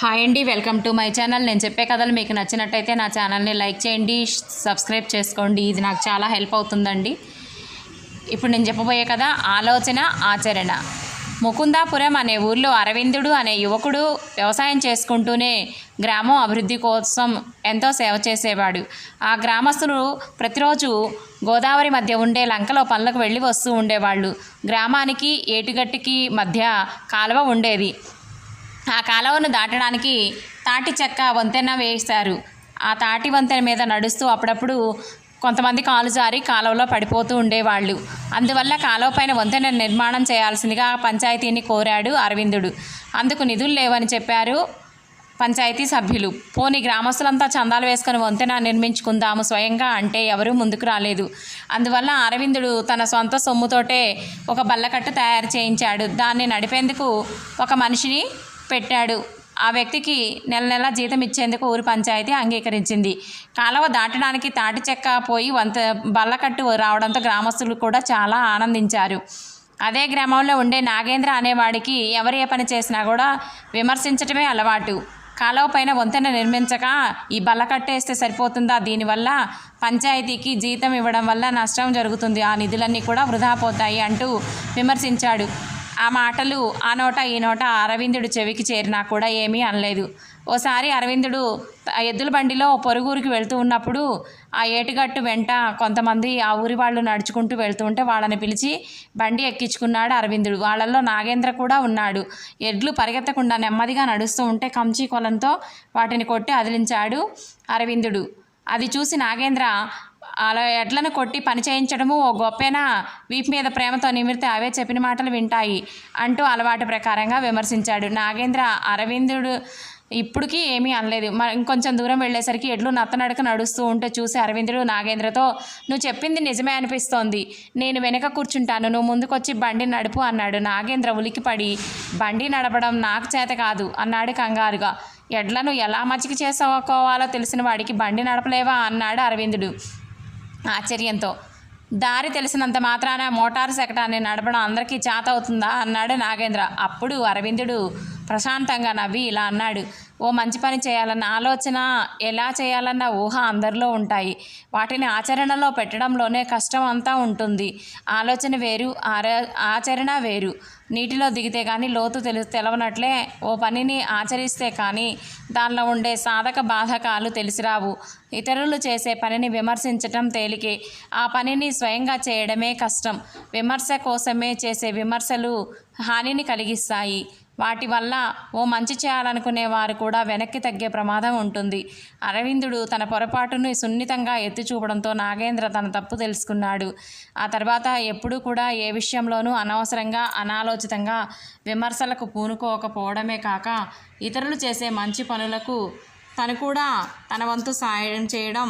Hi అండి welcome to my channel. నేను చెప్పే కథలు మీకు నచ్చినట్టయితే నా ఛానల్ని లైక్ చేయండి సబ్స్క్రైబ్ చేసుకోండి. ఇది నాకు చాలా హెల్ప్ అవుతుందండి. ఇప్పుడు నేను చెప్పబోయే కథ ఆలోచన ఆచరణ. ముకుందాపురం అనే ఊర్లో అరవిందుడు అనే యువకుడు వ్యవసాయం చేసుకుంటూనే గ్రామం అభివృద్ధి కోసం ఎంతో సేవ చేసేవాడు. ఆ గ్రామస్తులు ప్రతిరోజు గోదావరి మధ్య ఉండే లంకలో పనులకు వెళ్ళి వస్తూ ఉండేవాళ్ళు. గ్రామానికి ఏటుగట్టుకి మధ్య కాలువ ఉండేది. ఆ కాలువను దాటడానికి తాటి చెక్క వంతెన వేస్తారు ఆ తాటి వంతెన మీద నడుస్తూ అప్పుడప్పుడు కొంతమంది కాలు జారి కాలువలో పడిపోతూ ఉండేవాళ్ళు. అందువల్ల కాలువ పైన వంతెన నిర్మాణం చేయాల్సిందిగా పంచాయతీని కోరాడు అరవిందుడు. అందుకు నిధులు లేవని చెప్పారు పంచాయతీ సభ్యులు. పోని గ్రామస్తులంతా చందాలు వేసుకొని వంతెన నిర్మించుకుందాము స్వయంగా అంటే ఎవరూ ముందుకు రాలేదు. అందువల్ల అరవిందుడు తన సొంత సొమ్ముతోటే ఒక బల్లకట్టు తయారు చేయించాడు. దాన్ని నడిపేందుకు ఒక మనిషిని పెట్టాడు. ఆ వ్యక్తికి నెల నెల జీతం ఇచ్చేందుకు ఊరు పంచాయతీ అంగీకరించింది. కాలువ దాటడానికి తాటి చెక్క పోయి వంత బల్లకట్టు రావడంతో గ్రామస్తులు కూడా చాలా ఆనందించారు. అదే గ్రామంలో ఉండే నాగేంద్ర అనేవాడికి ఎవరు ఏ పని చేసినా కూడా విమర్శించటమే అలవాటు. కాలువ పైన వంతెన నిర్మించక ఈ బల్లకట్టేస్తే సరిపోతుందా? దీనివల్ల పంచాయతీకి జీతం ఇవ్వడం వల్ల నష్టం జరుగుతుంది. ఆ నిధులన్నీ కూడా వృధా పోతాయి అంటూ విమర్శించాడు. ఆ మాటలు ఆ నోట ఈ నోట అరవిందుడు చెవికి చేరినా కూడా ఏమీ అనలేదు. ఓసారి అరవిందుడు ఎద్దుల బండిలో పొరుగురికి వెళ్తూ ఉన్నప్పుడు ఆ ఏటుగట్టు వెంట కొంతమంది ఆ ఊరి వాళ్ళు నడుచుకుంటూ వెళ్తూ ఉంటే వాళ్ళని పిలిచి బండి ఎక్కించుకున్నాడు అరవిందుడు. వాళ్ళల్లో నాగేంద్ర కూడా ఉన్నాడు. ఎడ్లు పరిగెత్తకుండా నెమ్మదిగా నడుస్తూ ఉంటే కంచి కొలంతో వాటిని కొట్టి అదిలించాడు అరవిందుడు. అది చూసి నాగేంద్ర అలా ఎడ్లను కొట్టి పని చేయించడము ఓ గొప్పేనా? వీపు మీద ప్రేమతో నిమిరితే అవే చెప్పిన మాటలు వింటాయి అంటూ అలవాటు ప్రకారంగా విమర్శించాడు. నాగేంద్ర అరవిందుడు ఇప్పటికీ ఏమీ అనలేదు. మరి ఇంకొంచెం దూరం వెళ్ళేసరికి ఎడ్లు నత్తనడక నడుస్తూ ఉంటే చూసి అరవిందుడు నాగేంద్రతో నువ్వు చెప్పింది నిజమే అనిపిస్తోంది. నేను వెనక కూర్చుంటాను. నువ్వు ముందుకొచ్చి బండి నడుపు అన్నాడు. నాగేంద్ర ఉలికిపడి బండి నడపడం నాకు చేత కాదు అన్నాడు కంగారుగా. ఎడ్లను ఎలా మచ్చిక చేసుకోవాలో తెలిసిన వాడికి బండి నడపలేవా? అన్నాడు అరవిందుడు. ఆశ్చర్యంతో. దారి తెలిసినంత మాత్రాన మోటార్ సెకటాన్ని నడపడం అందరికీ చేత అవుతుందా అన్నాడు నాగేంద్ర. అప్పుడు అరవిందుడు ప్రశాంతంగా నవ్వి ఇలా అన్నాడు. ఓ మంచి పని చేయాలన్న ఆలోచన ఎలా చేయాలన్న ఊహ అందరిలో ఉంటాయి. వాటిని ఆచరణలో పెట్టడంలోనే కష్టం అంతా ఉంటుంది. ఆలోచన వేరు ఆర ఆచరణ వేరు. నీటిలో దిగితే కానీ లోతు తెలు తెలవనట్లే. ఓ పనిని ఆచరిస్తే కానీ దానిలో ఉండే సాధక బాధకాలు తెలిసిరావు. ఇతరులు చేసే పనిని విమర్శించటం తేలికే. ఆ పనిని స్వయంగా చేయడమే కష్టం. విమర్శ కోసమే చేసే విమర్శలు హానిని కలిగిస్తాయి. వాటి వల్ల ఓ మంచి చేయాలనుకునే వారు కూడా వెనక్కి తగ్గే ప్రమాదం ఉంటుంది. అరవిందుడు తన పొరపాటును సున్నితంగా ఎత్తి చూపడంతో నాగేంద్ర తన తప్పు తెలుసుకున్నాడు. ఆ తర్వాత ఎప్పుడూ కూడా ఏ విషయంలోనూ అనవసరంగా అనాలోచితంగా విమర్శలకు పూనుకోకపోవడమే కాక ఇతరులు చేసే మంచి పనులకు తను కూడా తన వంతు సాయం చేయడం